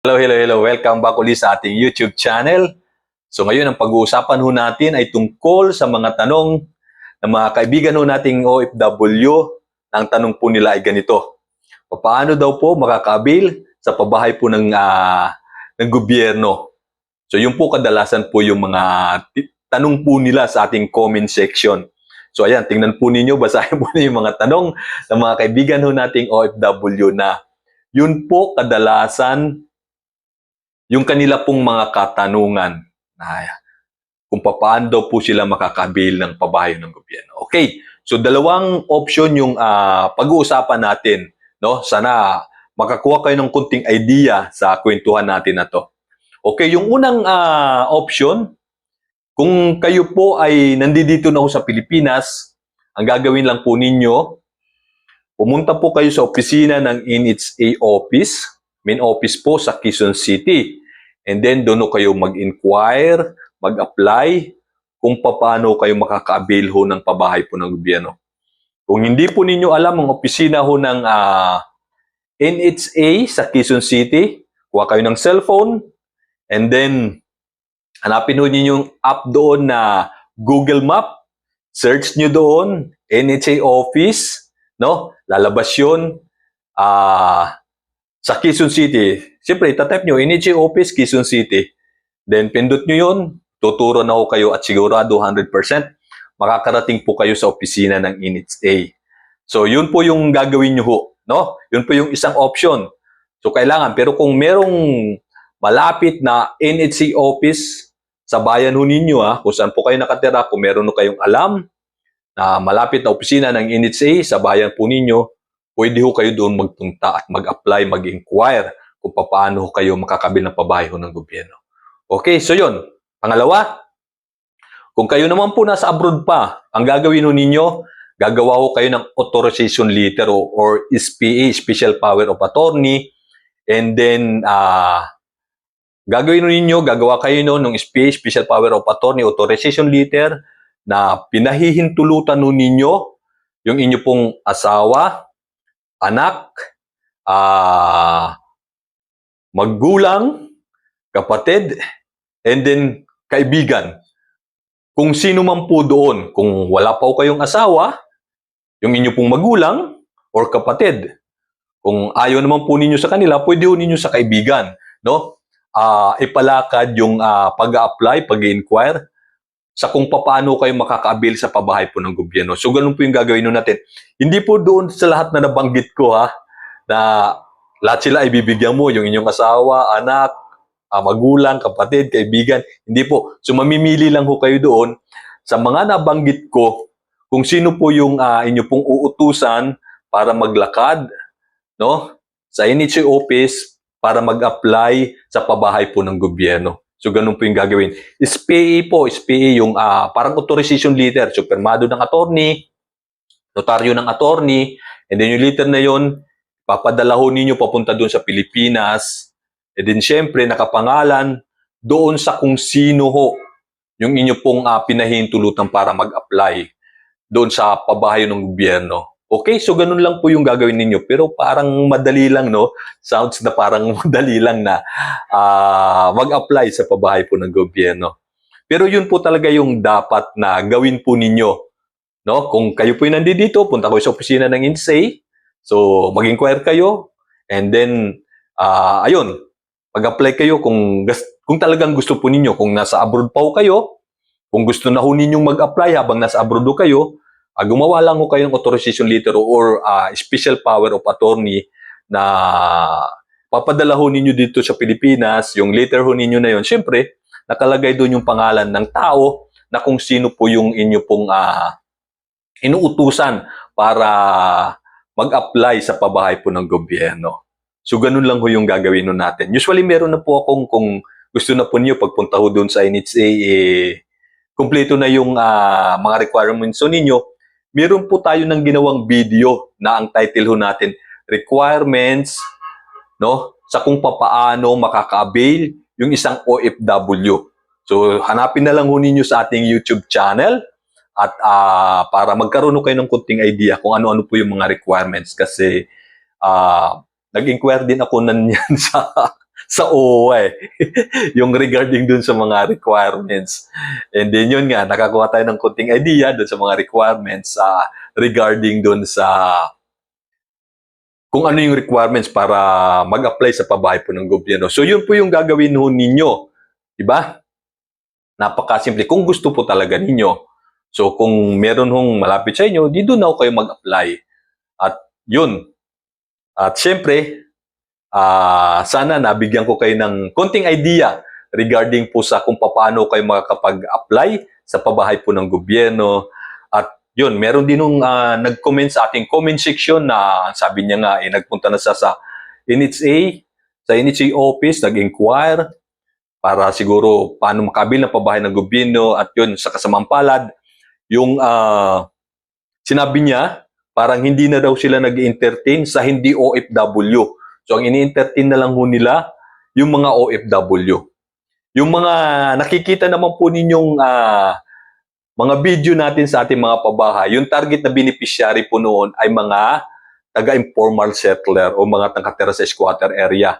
Hello, hello, hello. Welcome back ulit sa ating YouTube channel. So ngayon, ang pag-uusapan natin ay tungkol sa mga tanong ng mga kaibigan ho nating OFW. Ang tanong po nila ay ganito. Paano daw po makakabil sa pabahay po ng, ah, ng gobyerno? So yun po kadalasan po yung mga tanong po nila sa ating comment section. So ayan, tingnan po ninyo, basahin po ninyo yung mga tanong ng mga kaibigan ho nating OFW na yun po kadalasan yung kanila pong mga katanungan na kung paano po sila makakabil ng pabayo ng gobyerno. Okay, so dalawang option yung ah, pag-uusapan natin. No? Sana makakuha kayo ng kunting idea sa kwentuhan natin na to. Okay, yung unang ah, option, kung kayo po ay nandito na ho sa Pilipinas, ang gagawin lang po ninyo, pumunta po kayo sa opisina ng NHA office, main office po sa Quezon City. And then doon kayo mag-inquire, mag-apply kung paano kayo makaka-avail ho ng pabahay po ng gobyerno. Kung hindi po ninyo alam ang opisina ho ng ah, NHA sa Quezon City, kuha kayo ng cellphone and then hanapin ho ninyo yung app doon na Google Map, search nyo doon, NHA office, no? Lalabas yun. Ah, sa Quezon City, siyempre, tatype nyo, NHA office, Quezon City. Then, pindot nyo yun, tuturo na ho kayo at sigurado 100% makakarating po kayo sa opisina ng NHA. So, yun po yung gagawin nyo ho, no? Yun po yung isang option. So, kailangan, pero kung merong malapit na NHA office sa bayan ho ninyo, ha, kung saan po kayo nakatira, kung meron ho kayong alam na malapit na opisina ng NHA sa bayan po ninyo, pwede ho kayo doon magpunta at mag-apply, mag-inquire kung paano kayo makakabil ng pabahay ng gobyerno. Okay, so yun. Pangalawa, kung kayo naman po nasa abroad pa, ang gagawin ninyo, gagawa ho kayo ng authorization letter o, or SPA, Special Power of Attorney, and then, ah, gagawin ninyo, gagawa kayo no, ng SPA, Special Power of Attorney, authorization letter, na pinahihintulutan ho ninyo yung inyo pong asawa, anak, ah, maggulang, kapatid, and then kaibigan. Kung sino man po doon, kung wala pa po kayong asawa, yung inyo pong magulang or kapatid, kung ayaw naman po ninyo sa kanila, pwede ho ninyo sa kaibigan, no? Ah, ipalakad yung ah, pag-apply, pag-inquire sa kung paano kayo makakaabil sa pabahay po ng gobyerno. So, ganun po yung gagawin natin. Hindi po doon sa lahat na nabanggit ko, ha, na lahat sila ay bibigyan mo, yung inyong asawa, anak, ah, magulang, kapatid, kaibigan. Hindi po. So, mamimili lang ho kayo doon sa mga nabanggit ko kung sino po yung ah, inyo pong uutusan para maglakad, no? Sa NHA office para mag-apply sa pabahay po ng gobyerno. So, ganun po yung gagawin. SPA po, SPA yung ah, parang authorization letter, so permado ng attorney, notaryo ng attorney, and then yung letter na yon papadala ho ninyo papunta doon sa Pilipinas, and then syempre nakapangalan doon sa kung sino ho yung inyo pong ah, pinahintulutan para mag-apply doon sa pabahay ng gobyerno. Okay, so ganun lang po yung gagawin ninyo. Pero parang madali lang, no? Sounds na parang madali lang na ah, mag-apply sa pabahay po ng gobyerno. Pero yun po talaga yung dapat na gawin po ninyo. No? Kung kayo po yung nandito, punta kayo sa opisina ng INSEE. So, mag-inquire kayo. And then, ah, ayun, mag-apply kayo kung, kung talagang gusto po ninyo. Kung nasa abroad pa kayo, kung gusto na ho ninyong mag-apply habang nasa abroad ho kayo, ah, gumawa lang ho kayo ng authorization letter or ah, special power of attorney na papadala ho ninyo dito sa Pilipinas, yung letter ho ninyo na yon, syempre, nakalagay doon yung pangalan ng tao na kung sino po yung inyo pong ah, inuutusan para mag-apply sa pabahay po ng gobyerno. So, ganun lang ho yung gagawin nun natin. Usually, meron na po akong kung gusto na po niyo pagpunta ho doon sa NHA, eh, kumpleto na yung ah, mga requirements ho ninyo. Meron po tayo ng ginawang video na ang title ho natin, Requirements no, sa kung papaano makaka-avail yung isang OFW. So, hanapin na lang ho ninyo sa ating YouTube channel at ah, para magkaroon kayo ng kunting idea kung ano-ano po yung mga requirements kasi ah, nag-inquire din ako nan yan sa sa OWA eh. yung regarding dun sa mga requirements. And then yun nga, nakakuha tayo ng konting idea dun sa mga requirements sa regarding dun sa kung ano yung requirements para mag-apply sa pabahay po ng gobyerno. So yun po yung gagawin ho ninyo. Diba? Napakasimple. Kung gusto po talaga ninyo. So kung meron hong malapit sa inyo, di doon na ho kayo mag-apply. At yun. At syempre, ah sana nabigyan ko kayo ng konting idea regarding po sa kung paano kayo makakapag-apply sa pabahay po ng gobyerno. At yun, meron din nung ah, nag-comment sa ating comment section na sabi niya nga, eh, nagpunta na siya sa NHA, sa NHA office, nag-inquire para siguro paano makabil ng pabahay ng gobyerno at yun, sa kasamang palad, yung ah, sinabi niya, parang hindi na daw sila nag-entertain sa hindi OFW. So ang ini-entertain na lang ho nila, yung mga OFW. Yung mga nakikita naman po ninyong ah, mga video natin sa ating mga pabahay, yung target na beneficiary po noon ay mga taga-informal settler o mga nakatira sa squatter area.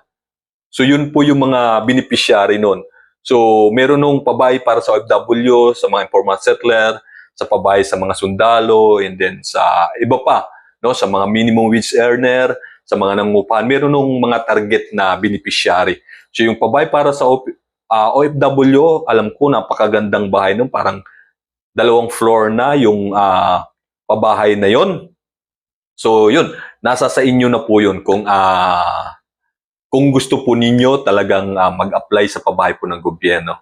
So yun po yung mga beneficiary noon. So meron nung pabahay para sa OFW, sa mga informal settler, sa pabahay sa mga sundalo, and then sa iba pa, no, sa mga minimum wage earner, sa mga nangungupahan, meron nung mga target na beneficiary. So yung pabahay para sa OP, ah, OFW, alam ko napakagandang bahay nun, parang dalawang floor na yung ah, pabahay na yon. So yun, nasa sa inyo na po yun kung ah, kung gusto po ninyo talagang ah, mag-apply sa pabahay po ng gobyerno.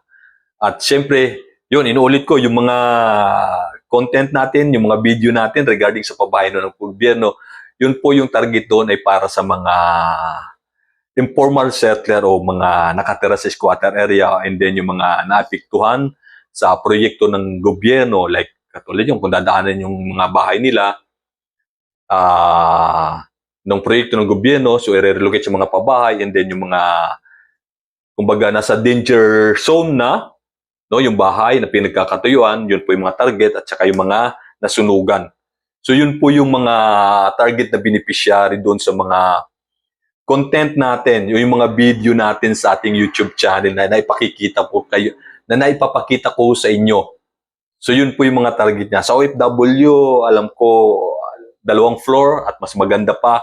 At syempre, yun, inuulit ko, yung mga content natin, yung mga video natin regarding sa pabahay ng gobyerno, yun po yung target doon ay para sa mga informal settler o mga nakatira sa squatter area and then yung mga naapektuhan sa proyekto ng gobyerno like katulad yung kung dadaanan yung mga bahay nila ah ng proyekto ng gobyerno so i-relocate sa mga pabahay and then yung mga kumbaga nasa danger zone na no yung bahay na pinagkakatuyuan yun po yung mga target at saka yung mga nasunugan so yun po yung mga target na beneficiary doon sa mga content natin, yung mga video natin sa ating YouTube channel na naipakikita po kayo, na naipapakita ko sa inyo. So yun po yung mga target niya. Sa OFW, alam ko, dalawang floor at mas maganda pa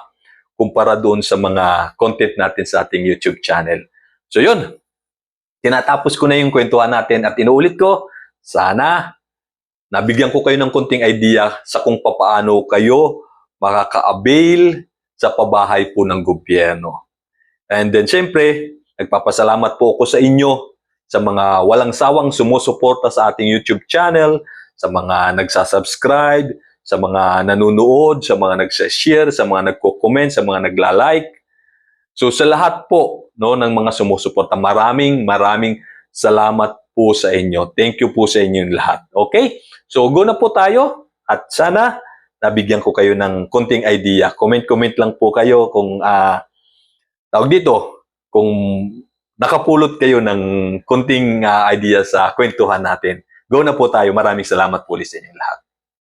kumpara doon sa mga content natin sa ating YouTube channel. So yun, tinatapos ko na yung kwentuhan natin at inuulit ko, sana nabigyan ko kayo ng konting idea sa kung papaano kayo makaka-avail sa pabahay po ng gobyerno. And then, syempre, nagpapasalamat po ako sa inyo sa mga walang sawang sumusuporta sa ating YouTube channel, sa mga nagsasubscribe, sa mga nanonood, sa mga nagsashare, sa mga nagko-comment, sa mga nagla-like. So sa lahat po no ng mga sumusuporta, maraming maraming salamat po sa inyo. Thank you po sa inyong lahat. Okay? So go na po tayo at sana nabigyan ko kayo ng konting idea. Comment-comment lang po kayo kung ah tawag dito, kung nakapulot kayo ng konting ah, idea sa kwentuhan natin. Go na po tayo. Maraming salamat po sa inyong lahat.